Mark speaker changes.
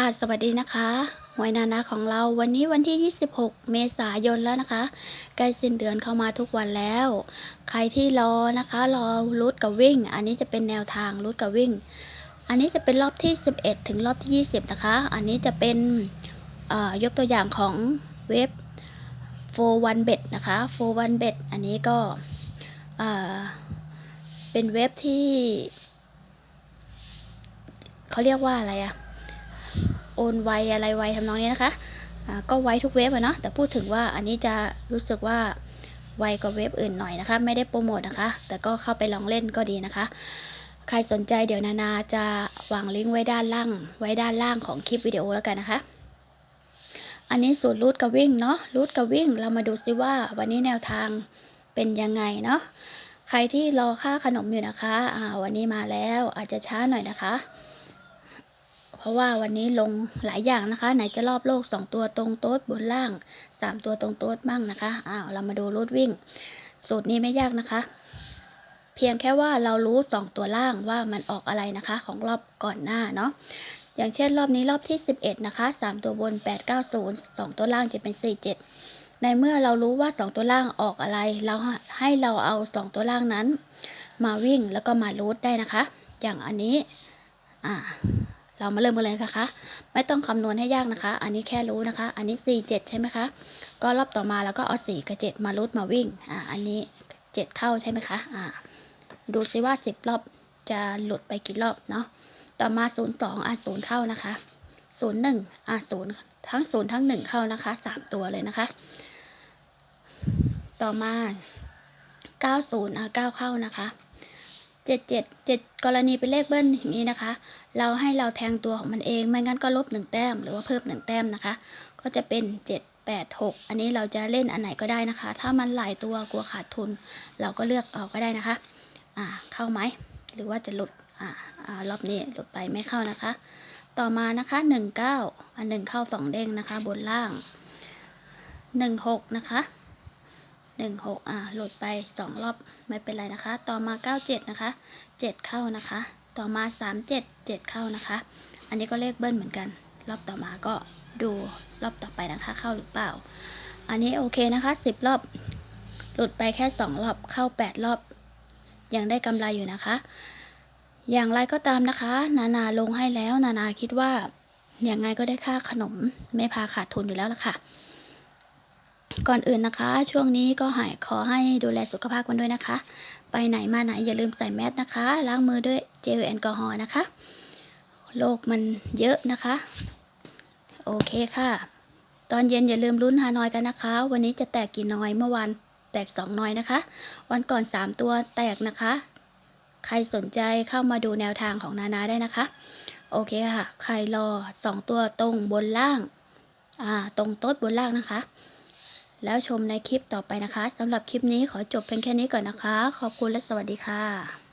Speaker 1: ค่ะสวัสดีนะคะหวยนานาของเราวันนี้วันที่ 26 เมษายนแล้วนะคะ ใกล้สิ้นเดือนเข้ามาทุกวันแล้ว ใครที่รอนะคะรอรูทกับวิ่ง อันนี้จะเป็นแนวทางรูทกับวิ่ง อันนี้จะเป็นรอบที่ 11 ถึงรอบที่ 20 นะคะ อันนี้จะเป็นยกตัวอย่างของเว็บ 4 1 bet นะคะ 4 1 bet อันนี้ก็เป็นเว็บที่เขาเรียกว่าอะไรอะ โอนไวอะไรไวทำนองนี้นะคะก็ไวทุกเว็บอะเนาะแต่พูดถึงว่าอันนี้จะรู้สึกว่าไวกว่าเว็บอื่นหน่อยนะคะ ไม่ได้โปรโมทนะคะ แต่ก็เข้าไปลองเล่นก็ดีนะคะ ใครสนใจเดี๋ยวนานาจะวางลิงก์ไว้ด้านล่าง ไว้ด้านล่างของคลิปวิดีโอแล้วกันนะคะ อันนี้สูตรรูทกับวิ่งเนาะรูทกับวิ่ง เรามาดูซิว่าวันนี้แนวทางเป็นยังไงเนาะใครที่รอค่าขนมอยู่นะคะอ่าวันนี้มาแล้วอาจจะช้าหน่อยนะคะ ราะว่าวันนี้ลงหลายอย่างนะคะ ไหนจะรอบโลก 2 ตัวตรงโต๊ดบนล่าง 3 ตัวตรงโต๊ดบ้างนะคะอ้าวเรามาดูรูทวิ่ง สูตรนี้ไม่ยากนะคะ เพียงแค่ว่าเรารู้ 2 ตัวล่างว่ามันออกอะไรนะคะ ของรอบก่อนหน้าเนาะอย่างเช่นรอบนี้รอบที่ 11 นะคะ 3 ตัวบน 890 2 ตัวล่างจะเป็น 47 ในเมื่อเรารู้ว่า 2 ตัวล่างออกอะไร เราให้เราเอา 2 ตัวล่างนั้น มาวิ่งแล้วก็มารูทได้นะคะ อย่างอันนี้ อ่า เรามาเริ่มกันเลยนะคะ ไม่ต้องคำนวณให้ยากนะคะ อันนี้แค่รู้นะคะ อันนี้ 4 7 ใช่ไหมคะ ก็รอบต่อมาแล้วก็เอา4กับ7มารูดมาวิ่ง อ่า อันนี้ 7 เข้าใช่ไหมคะ อ่า ดูซิว่า 10 รอบจะหลุดไปกี่รอบเนาะ ต่อมา 0 2อะ0เข้านะคะ 0 1อะ0ทั้ง 0 ทั้ง 1 เข้านะคะ 3 ตัวเลยนะคะ ต่อมา 90อะ9เข้านะคะ เจ็ดเจ็ดเจ็ดกรณีเป็นเลขเบิ้ลอย่างนี้นะคะ เราให้เราแทงตัวของมันเอง ไม่งั้นก็ลบหนึ่งแต้ม หรือว่าเพิ่มหนึ่งแต้มนะคะ ก็จะเป็นเจ็ดแปดหกอันนี้เราจะเล่นอันไหนก็ได้นะคะ ถ้ามันหลายตัวกลัวขาดทุน เราก็เลือกเอาก็ได้นะคะ อ่า เข้าไหม หรือว่าจะหลุด อ่าอารอบนี้หลุดไปไม่เข้านะคะ ต่อมานะคะหนึ่งเก้าอันหนึ่งเข้าสองเด้งนะคะ บนล่างหนึ่งหกนะคะ หนึ่งหกอ่าหลุดไปสองรอบไม่เป็นไรนะคะ ต่อมาเก้าเจ็ดนะคะเจ็ดเข้านะคะ ต่อมาสามเจ็ดเจ็ดเข้านะคะ อันนี้ก็เลขเบิ้ลเหมือนกัน รอบต่อมาก็ดูรอบต่อไปนะคะ เข้าหรือเปล่า อันนี้โอเคนะคะสิบรอบ หลุดไปแค่สองรอบเข้าแปดรอบ ยังได้กำไรอยู่นะคะ อย่างไรก็ตามนะคะ นานาลงให้แล้ว นานาคิดว่าอย่างไงก็ได้ค่าขนม ไม่พาขาดทุนอยู่แล้วล่ะค่ะ ก่อนอื่นนะคะ ช่วงนี้ก็หายขอให้ดูแลสุขภาพกันด้วยนะคะ ไปไหนมาไหนอย่าลืมใส่แมสนะคะ ล้างมือด้วยเจลแอลกอฮอล์นะคะโรคมันเยอะนะคะ โอเคค่ะ ตอนเย็นอย่าลืมลุ้นฮานอยกันนะคะ วันนี้จะแตกกี่นอยเมื่อวานแตกสองนอยนะคะ วันก่อนสามตัวแตกนะคะ ใครสนใจเข้ามาดูแนวทางของนานาได้นะคะ โอเคค่ะ ใครรอสองตัวตรงบนล่าง อ่า ตรงโต๊ดบนล่างนะคะ แล้วชมในคลิปต่อไปนะคะสำหรับคลิปนี้ขอจบเพียงแค่นี้ก่อนนะคะ ขอบคุณและสวัสดีค่ะ